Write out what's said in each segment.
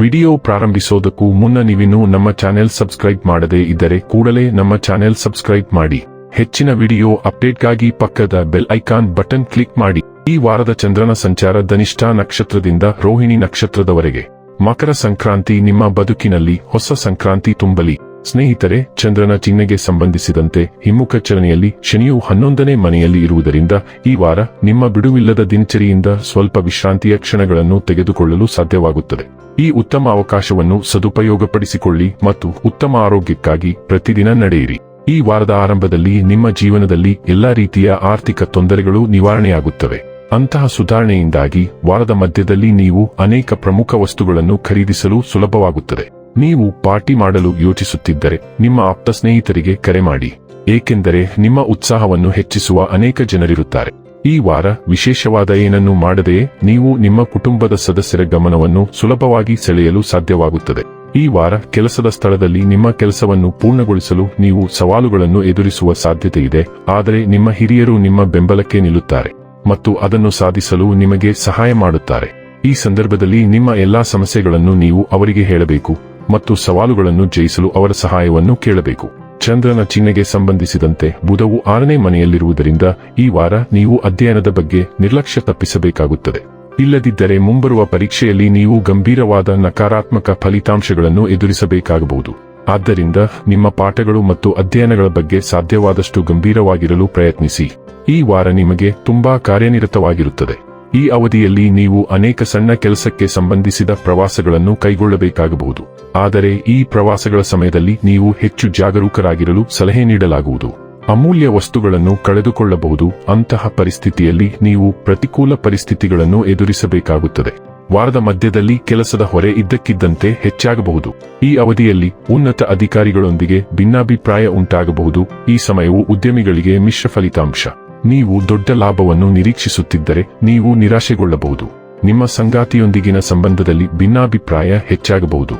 Video ಪ್ರಾರಂಭಿಸೋದಕ್ಕೂ ಮುನ್ನ ನೀವಿನ್ನೂ ನಮ್ಮ ಚಾನೆಲ್ ಸಬ್ಸ್ಕ್ರೈಬ್ ಮಾಡದೇ ಇದ್ದರೆ ಕೂಡಲೇ ನಮ್ಮ ಚಾನೆಲ್ ಸಬ್ಸ್ಕ್ರೈಬ್ ಮಾಡಿ. ಹೆಚ್ಚಿನ ವಿಡಿಯೋ ಅಪ್ಡೇಟ್ಗಾಗಿ ಪಕ್ಕದ ಬೆಲ್ ಐಕಾನ್ ಬಟನ್ ಕ್ಲಿಕ್ ಮಾಡಿ. ಈ ವಾರದ ಚಂದ್ರನ ಸಂಚಾರ ಧನಿಷ್ಠ ನಕ್ಷತ್ರದಿಂದ ರೋಹಿಣಿ ನಕ್ಷತ್ರದವರೆಗೆ. ಮಕರ ಸಂಕ್ರಾಂತಿ ನಿಮ್ಮ ಬದುಕಿನಲ್ಲಿ ಹೊಸ ಸಂಕ್ರಾಂತಿ ತುಂಬಲಿ. ಸ್ನೇಹಿತರೆ, ಚಂದ್ರನ ಚಿಹ್ನೆಗೆ ಸಂಬಂಧಿಸಿದಂತೆ ಹಿಮ್ಮುಖ ಚಲನೆಯಲ್ಲಿ ಶನಿಯು ಹನ್ನೊಂದನೇ ಮನೆಯಲ್ಲಿ ಇರುವುದರಿಂದ ಈ ವಾರ ನಿಮ್ಮ ಬಿಡುವಿಲ್ಲದ ದಿನಚರಿಯಿಂದ ಸ್ವಲ್ಪ ವಿಶ್ರಾಂತಿಯ ಕ್ಷಣಗಳನ್ನು ತೆಗೆದುಕೊಳ್ಳಲು ಸಾಧ್ಯವಾಗುತ್ತದೆ. ಈ ಉತ್ತಮ ಅವಕಾಶವನ್ನು ಸದುಪಯೋಗಪಡಿಸಿಕೊಳ್ಳಿ ಮತ್ತು ಉತ್ತಮ ಆರೋಗ್ಯಕ್ಕಾಗಿ ಪ್ರತಿದಿನ ನಡೆಯಿರಿ. ಈ ವಾರದ ಆರಂಭದಲ್ಲಿ ನಿಮ್ಮ ಜೀವನದಲ್ಲಿ ಎಲ್ಲಾ ರೀತಿಯ ಆರ್ಥಿಕ ತೊಂದರೆಗಳು ನಿವಾರಣೆಯಾಗುತ್ತವೆ. ಅಂತಹ ಸುಧಾರಣೆಯಿಂದಾಗಿ ವಾರದ ಮಧ್ಯದಲ್ಲಿ ನೀವು ಅನೇಕ ಪ್ರಮುಖ ವಸ್ತುಗಳನ್ನು ಖರೀದಿಸಲು ಸುಲಭವಾಗುತ್ತದೆ. ನೀವು ಪಾರ್ಟಿ ಮಾಡಲು ಯೋಚಿಸುತ್ತಿದ್ದರೆ ನಿಮ್ಮ ಆಪ್ತ ಸ್ನೇಹಿತರಿಗೆ ಕರೆ ಮಾಡಿ. ಏಕೆಂದರೆ ನಿಮ್ಮ ಉತ್ಸಾಹವನ್ನು ಹೆಚ್ಚಿಸುವ ಅನೇಕ ಜನರಿರುತ್ತಾರೆ. ಈ ವಾರ ವಿಶೇಷವಾದ ಏನನ್ನು ಮಾಡದೆಯೇ ನೀವು ನಿಮ್ಮ ಕುಟುಂಬದ ಸದಸ್ಯರ ಗಮನವನ್ನು ಸುಲಭವಾಗಿ ಸೆಳೆಯಲು ಸಾಧ್ಯವಾಗುತ್ತದೆ. ಈ ವಾರ ಕೆಲಸದ ಸ್ಥಳದಲ್ಲಿ ನಿಮ್ಮ ಕೆಲಸವನ್ನು ಪೂರ್ಣಗೊಳಿಸಲು ನೀವು ಸವಾಲುಗಳನ್ನು ಎದುರಿಸುವ ಸಾಧ್ಯತೆ ಇದೆ, ಆದರೆ ನಿಮ್ಮ ಹಿರಿಯರು ನಿಮ್ಮ ಬೆಂಬಲಕ್ಕೆ ನಿಲ್ಲುತ್ತಾರೆ ಮತ್ತು ಅದನ್ನು ಸಾಧಿಸಲು ನಿಮಗೆ ಸಹಾಯ ಮಾಡುತ್ತಾರೆ. ಈ ಸಂದರ್ಭದಲ್ಲಿ ನಿಮ್ಮ ಎಲ್ಲಾ ಸಮಸ್ಯೆಗಳನ್ನು ನೀವು ಅವರಿಗೆ ಹೇಳಬೇಕು. ಮತ್ತು ಸವಾಲುಗಳನ್ನು ಜಯಿಸಲು ಅವರ ಸಹಾಯವನ್ನು ಕೇಳಬೇಕು. ಚಂದ್ರನ ಚಿಹ್ನೆಗೆ ಸಂಬಂಧಿಸಿದಂತೆ ಬುಧವು ಆರನೇ ಮನೆಯಲ್ಲಿರುವುದರಿಂದ ಈ ವಾರ ನೀವು ಅಧ್ಯಯನದ ಬಗ್ಗೆ ನಿರ್ಲಕ್ಷ್ಯ ತಪ್ಪಿಸಬೇಕಾಗುತ್ತದೆ. ಇಲ್ಲದಿದ್ದರೆ ಮುಂಬರುವ ಪರೀಕ್ಷೆಯಲ್ಲಿ ನೀವು ಗಂಭೀರವಾದ ನಕಾರಾತ್ಮಕ ಫಲಿತಾಂಶಗಳನ್ನು ಎದುರಿಸಬೇಕಾಗಬಹುದು. ಆದ್ದರಿಂದ ನಿಮ್ಮ ಪಾಠಗಳು ಮತ್ತು ಅಧ್ಯಯನಗಳ ಬಗ್ಗೆ ಸಾಧ್ಯವಾದಷ್ಟು ಗಂಭೀರವಾಗಿರಲು ಪ್ರಯತ್ನಿಸಿ. ಈ ವಾರ ನಿಮಗೆ ತುಂಬಾ ಕಾರ್ಯನಿರತವಾಗಿರುತ್ತದೆ. ಈ ಅವಧಿಯಲ್ಲಿ ನೀವು ಅನೇಕ ಸಣ್ಣ ಕೆಲಸಕ್ಕೆ ಸಂಬಂಧಿಸಿದ ಪ್ರವಾಸಗಳನ್ನು ಕೈಗೊಳ್ಳಬೇಕಾಗಬಹುದು. ಆದರೆ ಈ ಪ್ರವಾಸಗಳ ಸಮಯದಲ್ಲಿ ನೀವು ಹೆಚ್ಚು ಜಾಗರೂಕರಾಗಿರಲು ಸಲಹೆ ನೀಡಲಾಗುವುದು. ಅಮೂಲ್ಯ ವಸ್ತುಗಳನ್ನು ಕಳೆದುಕೊಳ್ಳಬಹುದು, ಅಂತಹ ಪರಿಸ್ಥಿತಿಯಲ್ಲಿ ನೀವು ಪ್ರತಿಕೂಲ ಪರಿಸ್ಥಿತಿಗಳನ್ನು ಎದುರಿಸಬೇಕಾಗುತ್ತದೆ. ವಾರದ ಮಧ್ಯದಲ್ಲಿ ಕೆಲಸದ ಹೊರೆ ಇದ್ದಕ್ಕಿದ್ದಂತೆ ಹೆಚ್ಚಾಗಬಹುದು. ಈ ಅವಧಿಯಲ್ಲಿ ಉನ್ನತ ಅಧಿಕಾರಿಗಳೊಂದಿಗೆ ಭಿನ್ನಾಭಿಪ್ರಾಯ ಉಂಟಾಗಬಹುದು. ಈ ಸಮಯವು ಉದ್ಯಮಿಗಳಿಗೆ ಮಿಶ್ರ ಫಲಿತಾಂಶ. ನೀವು ದೊಡ್ಡ ಲಾಭವನ್ನು ನಿರೀಕ್ಷಿಸುತ್ತಿದ್ದರೆ ನೀವು ನಿರಾಶೆಗೊಳ್ಳಬಹುದು. ನಿಮ್ಮ ಸಂಗಾತಿಯೊಂದಿಗಿನ ಸಂಬಂಧದಲ್ಲಿ ಭಿನ್ನಾಭಿಪ್ರಾಯ ಹೆಚ್ಚಾಗಬಹುದು.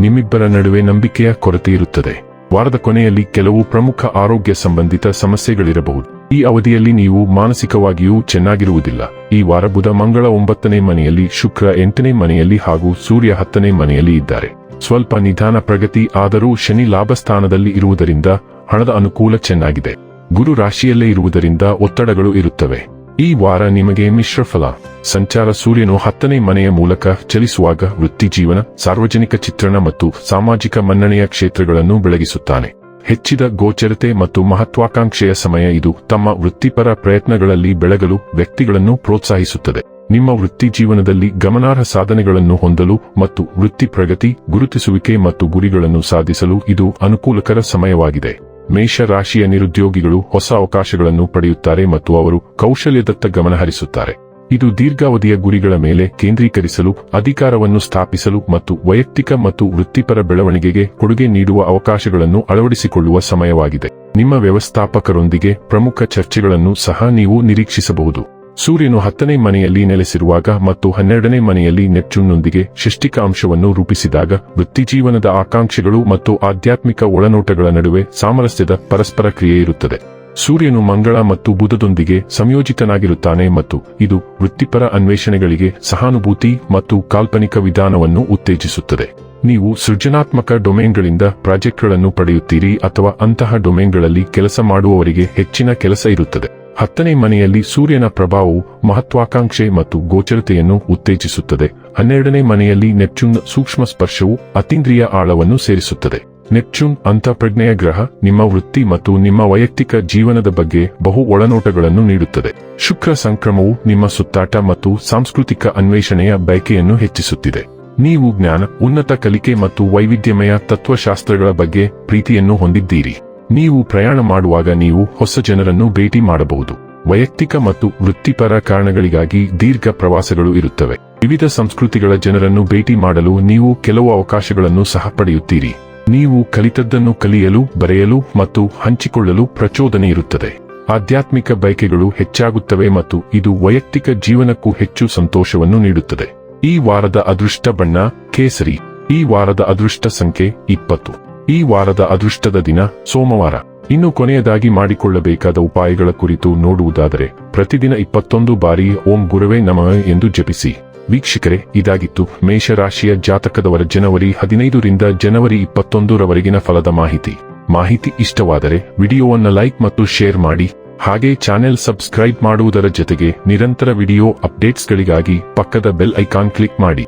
ನಿಮ್ಮಿಬ್ಬರ ನಡುವೆ ನಂಬಿಕೆಯ ಕೊರತೆ ಇರುತ್ತದೆ. ವಾರದ ಕೊನೆಯಲ್ಲಿ ಕೆಲವು ಪ್ರಮುಖ ಆರೋಗ್ಯ ಸಂಬಂಧಿತ ಸಮಸ್ಯೆಗಳಿರಬಹುದು. ಈ ಅವಧಿಯಲ್ಲಿ ನೀವು ಮಾನಸಿಕವಾಗಿಯೂ ಚೆನ್ನಾಗಿರುವುದಿಲ್ಲ. ಈ ವಾರ ಬುಧ, ಮಂಗಳ ಒಂಬತ್ತನೇ ಮನೆಯಲ್ಲಿ, ಶುಕ್ರ ಎಂಟನೇ ಮನೆಯಲ್ಲಿ ಹಾಗೂ ಸೂರ್ಯ ಹತ್ತನೇ ಮನೆಯಲ್ಲಿ ಇದ್ದಾರೆ. ಸ್ವಲ್ಪ ನಿಧಾನ ಪ್ರಗತಿ, ಆದರೂ ಶನಿ ಲಾಭಸ್ಥಾನದಲ್ಲಿ ಇರುವುದರಿಂದ ಹಣದ ಅನುಕೂಲ ಚೆನ್ನಾಗಿದೆ. ಗುರು ರಾಶಿಯಲ್ಲೇ ಇರುವುದರಿಂದ ಒತ್ತಡಗಳು ಇರುತ್ತವೆ. ಈ ವಾರ ನಿಮಗೆ ಮಿಶ್ರಫಲ ಸಂಚಾರ ಸೂರ್ಯನು ಹತ್ತನೇ ಮನೆಯ ಮೂಲಕ ಚಲಿಸುವಾಗ ವೃತ್ತಿ ಜೀವನ, ಸಾರ್ವಜನಿಕ ಚಿತ್ರಣ ಮತ್ತು ಸಾಮಾಜಿಕ ಮನ್ನಣೆಯ ಕ್ಷೇತ್ರಗಳನ್ನು ಬೆಳಗಿಸುತ್ತಾನೆ. ಹೆಚ್ಚಿದ ಗೋಚರತೆ ಮತ್ತು ಮಹತ್ವಾಕಾಂಕ್ಷೆಯ ಸಮಯ ಇದು ತಮ್ಮ ವೃತ್ತಿಪರ ಪ್ರಯತ್ನಗಳಲ್ಲಿ ಬೆಳಗಲು ವ್ಯಕ್ತಿಗಳನ್ನು ಪ್ರೋತ್ಸಾಹಿಸುತ್ತದೆ. ನಿಮ್ಮ ವೃತ್ತಿ ಜೀವನದಲ್ಲಿ ಗಮನಾರ್ಹ ಸಾಧನೆಗಳನ್ನು ಹೊಂದಲು ಮತ್ತು ವೃತ್ತಿ ಪ್ರಗತಿ, ಗುರುತಿಸುವಿಕೆ ಮತ್ತು ಗುರಿಗಳನ್ನು ಸಾಧಿಸಲು ಇದು ಅನುಕೂಲಕರ ಸಮಯವಾಗಿದೆ. ಮೇಷ ರಾಶಿಯ ನಿರುದ್ಯೋಗಿಗಳು ಹೊಸ ಅವಕಾಶಗಳನ್ನು ಪಡೆಯುತ್ತಾರೆ ಮತ್ತು ಅವರು ಕೌಶಲ್ಯದತ್ತ ಗಮನ ಹರಿಸುತ್ತಾರೆ. ಇದು ದೀರ್ಘಾವಧಿಯ ಗುರಿಗಳ ಮೇಲೆ ಕೇಂದ್ರೀಕರಿಸಲು, ಅಧಿಕಾರವನ್ನು ಸ್ಥಾಪಿಸಲು ಮತ್ತು ವೈಯಕ್ತಿಕ ಮತ್ತು ವೃತ್ತಿಪರ ಬೆಳವಣಿಗೆಗೆ ಕೊಡುಗೆ ನೀಡುವ ಅವಕಾಶಗಳನ್ನು ಅಳವಡಿಸಿಕೊಳ್ಳುವ ಸಮಯವಾಗಿದೆ. ನಿಮ್ಮ ವ್ಯವಸ್ಥಾಪಕರೊಂದಿಗೆ ಪ್ರಮುಖ ಚರ್ಚೆಗಳನ್ನು ಸಹ ನೀವು ನಿರೀಕ್ಷಿಸಬಹುದು. ಸೂರ್ಯನು ಹತ್ತನೇ ಮನೆಯಲ್ಲಿ ನೆಲೆಸಿರುವಾಗ ಮತ್ತು ಹನ್ನೆರಡನೇ ಮನೆಯಲ್ಲಿ ನೆಪ್ಚೂನ್ನೊಂದಿಗೆ ಶಿಷ್ಟಿಕಾಂಶವನ್ನು ರೂಪಿಸಿದಾಗ ವೃತ್ತಿಜೀವನದ ಆಕಾಂಕ್ಷೆಗಳು ಮತ್ತು ಆಧ್ಯಾತ್ಮಿಕ ಒಳನೋಟಗಳ ನಡುವೆ ಸಾಮರಸ್ಯದ ಪರಸ್ಪರ ಕ್ರಿಯೆ ಇರುತ್ತದೆ. ಸೂರ್ಯನು ಮಂಗಳ ಮತ್ತು ಬುಧದೊಂದಿಗೆ ಸಂಯೋಜಿತನಾಗಿರುತ್ತಾನೆ ಮತ್ತು ಇದು ವೃತ್ತಿಪರ ಅನ್ವೇಷಣೆಗಳಿಗೆ ಸಹಾನುಭೂತಿ ಮತ್ತು ಕಾಲ್ಪನಿಕ ವಿಧಾನವನ್ನು ಉತ್ತೇಜಿಸುತ್ತದೆ. ನೀವು ಸೃಜನಾತ್ಮಕ ಡೊಮೇನ್ಗಳಿಂದ ಪ್ರಾಜೆಕ್ಟ್ಗಳನ್ನು ಪಡೆಯುತ್ತೀರಿ ಅಥವಾ ಅಂತಹ ಡೊಮೇನ್ಗಳಲ್ಲಿ ಕೆಲಸ ಮಾಡುವವರಿಗೆ ಹೆಚ್ಚಿನ ಕೆಲಸ ಇರುತ್ತದೆ. ಹತ್ತನೇ ಮನೆಯಲ್ಲಿ ಸೂರ್ಯನ ಪ್ರಭಾವವು ಮಹತ್ವಾಕಾಂಕ್ಷೆ ಮತ್ತು ಗೋಚರತೆಯನ್ನು ಉತ್ತೇಜಿಸುತ್ತದೆ. ಹನ್ನೆರಡನೇ ಮನೆಯಲ್ಲಿ ನೆಪ್ಚೂನ್ ಸೂಕ್ಷ್ಮ ಸ್ಪರ್ಶವು ಅತೀಂದ್ರಿಯ ಆಳವನ್ನು ಸೇರಿಸುತ್ತದೆ. ನೆಪ್ಚೂನ್ ಅಂತಃಪ್ರಜ್ಞೆಯ ಗ್ರಹ ನಿಮ್ಮ ವೃತ್ತಿ ಮತ್ತು ನಿಮ್ಮ ವೈಯಕ್ತಿಕ ಜೀವನದ ಬಗ್ಗೆ ಬಹು ಒಳನೋಟಗಳನ್ನು ನೀಡುತ್ತದೆ. ಶುಕ್ರ ಸಂಕ್ರಮವು ನಿಮ್ಮ ಸುತ್ತಾಟ ಮತ್ತು ಸಾಂಸ್ಕೃತಿಕ ಅನ್ವೇಷಣೆಯ ಬಯಕೆಯನ್ನು ಹೆಚ್ಚಿಸುತ್ತಿದೆ. ನೀವು ಜ್ಞಾನ, ಉನ್ನತ ಕಲಿಕೆ ಮತ್ತು ವೈವಿಧ್ಯಮಯ ತತ್ವಶಾಸ್ತ್ರಗಳ ಬಗ್ಗೆ ಪ್ರೀತಿಯನ್ನು ಹೊಂದಿದ್ದೀರಿ. ನೀವು ಪ್ರಯಾಣ ಮಾಡುವಾಗ ನೀವು ಹೊಸ ಜನರನ್ನು ಭೇಟಿ ಮಾಡಬಹುದು. ವೈಯಕ್ತಿಕ ಮತ್ತು ವೃತ್ತಿಪರ ಕಾರಣಗಳಿಗಾಗಿ ದೀರ್ಘ ಪ್ರವಾಸಗಳು ಇರುತ್ತವೆ. ವಿವಿಧ ಸಂಸ್ಕೃತಿಗಳ ಜನರನ್ನು ಭೇಟಿ ಮಾಡಲು ನೀವು ಕೆಲವು ಅವಕಾಶಗಳನ್ನು ಸಹ ಪಡೆಯುತ್ತೀರಿ. ನೀವು ಕಲಿತದ್ದನ್ನು ಕಲಿಯಲು, ಬರೆಯಲು ಮತ್ತು ಹಂಚಿಕೊಳ್ಳಲು ಪ್ರಚೋದನೆ ಇರುತ್ತದೆ. ಆಧ್ಯಾತ್ಮಿಕ ಬಯಕೆಗಳು ಹೆಚ್ಚಾಗುತ್ತವೆ ಮತ್ತು ಇದು ವೈಯಕ್ತಿಕ ಜೀವನಕ್ಕೂ ಹೆಚ್ಚು ಸಂತೋಷವನ್ನು ನೀಡುತ್ತದೆ. ಈ ವಾರದ ಅದೃಷ್ಟ ಬಣ್ಣ ಕೇಸರಿ. ಈ ವಾರದ ಅದೃಷ್ಟ ಸಂಖ್ಯೆ ಇಪ್ಪತ್ತು. ಈ ವಾರದ ಅದೃಷ್ಟದ ದಿನ, ಸೋಮವಾರ. ಇನ್ನು ಕೊನೆಯದಾಗಿ ಮಾಡಿಕೊಳ್ಳಬೇಕಾದ ಉಪಾಯಗಳ ಕುರಿತು ನೋಡುವುದಾದರೆ, ಪ್ರತಿದಿನ ಇಪ್ಪತ್ತೊಂದು ಬಾರಿ ಓಂ ಗುರುವೆ ನಮಃ ಎಂದು ಜಪಿಸಿ. ವೀಕ್ಷಕರೇ, ಇದಾಗಿತ್ತು ಮೇಷರಾಶಿಯ ಜಾತಕದವರ ಜನವರಿ ಹದಿನೈದರಿಂದ ಜನವರಿ ಇಪ್ಪತ್ತೊಂದರವರೆಗಿನ ಫಲದ ಮಾಹಿತಿ. ಮಾಹಿತಿ ಇಷ್ಟವಾದರೆ ವಿಡಿಯೋವನ್ನು ಲೈಕ್ ಮತ್ತು ಶೇರ್ ಮಾಡಿ, ಹಾಗೆ ಚಾನೆಲ್ ಸಬ್ಸ್ಕ್ರೈಬ್ ಮಾಡುವುದರ ಜೊತೆಗೆ ನಿರಂತರ ವಿಡಿಯೋ ಅಪ್ಡೇಟ್ಸ್ಗಳಿಗಾಗಿ ಪಕ್ಕದ ಬೆಲ್ ಐಕಾನ್ ಕ್ಲಿಕ್ ಮಾಡಿ.